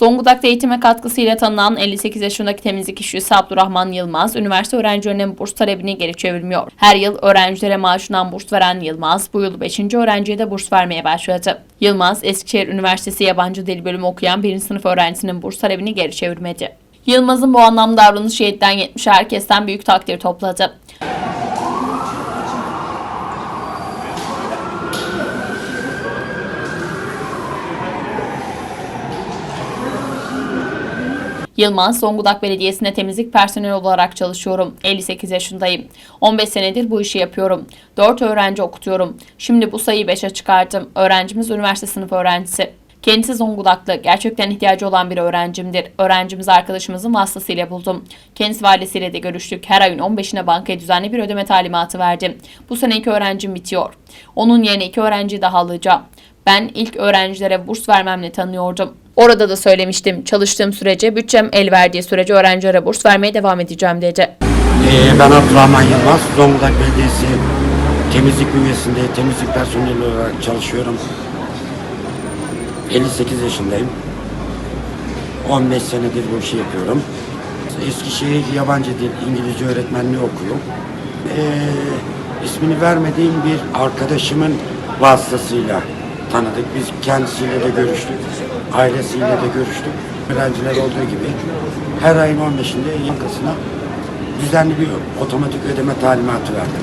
Zonguldak'ta eğitime katkısıyla tanınan 58 yaşındaki temizlik işçisi Abdurrahman Yılmaz, üniversite öğrencilerinin burs talebini geri çevirmiyor. Her yıl öğrencilere maaşından burs veren Yılmaz, bu yıl 5. öğrenciye de burs vermeye başladı. Yılmaz, Eskişehir Üniversitesi Yabancı Dil Bölümü okuyan 1. sınıf öğrencisinin burs talebini geri çevirmedi. Yılmaz'ın bu anlamda davranışı 7'den 70'e herkesten büyük takdir topladı. Yılmaz, Zonguldak Belediyesi'nde temizlik personeli olarak çalışıyorum. 58 yaşındayım. 15 senedir bu işi yapıyorum. 4 öğrenci okutuyorum. Şimdi bu sayıyı 5'e çıkardım. Öğrencimiz üniversite sınıf öğrencisi. Kendisi Zonguldaklı. Gerçekten ihtiyacı olan bir öğrencimdir. Öğrencimiz arkadaşımızın vasıtasıyla buldum. Kendisi ve ailesiyle de görüştük. Her ayın 15'ine bankaya düzenli bir ödeme talimatı verdim. Bu sene iki öğrencim bitiyor. Onun yerine iki öğrenci daha alacağım. Ben ilk öğrencilere burs vermemle tanıyordum. Orada da söylemiştim. Çalıştığım sürece, bütçem el verdiği sürece öğrencilere burs vermeye devam edeceğim dedi. Ee, ben Abdurrahman Yılmaz, Zonguldak Belediyesi temizlik bünyesinde temizlik personeli olarak çalışıyorum. 58 yaşındayım. 15 senedir bu işi yapıyorum. Eskişehir yabancı dil, İngilizce öğretmenliği okuyorum. Ee, ismini vermediğim bir arkadaşımın vasıtasıyla tanıdık. Biz kendisiyle de görüştük. Ailesiyle de görüştük. Öğrenciler olduğu gibi her ayın 15'inde yankasına düzenli bir otomatik ödeme talimatı verdim.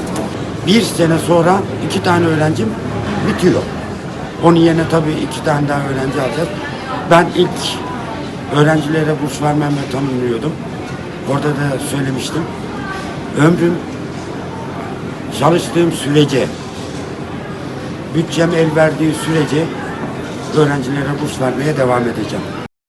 Bir sene sonra iki tane öğrencim bitiyor. Onun yerine tabii iki tane daha öğrenci alacağız. Ben ilk öğrencilere burs vermemle tanımlıyordum. Orada da söylemiştim. Ömrüm çalıştığım sürece bütçem el verdiği sürece öğrencilere burs vermeye devam edeceğim.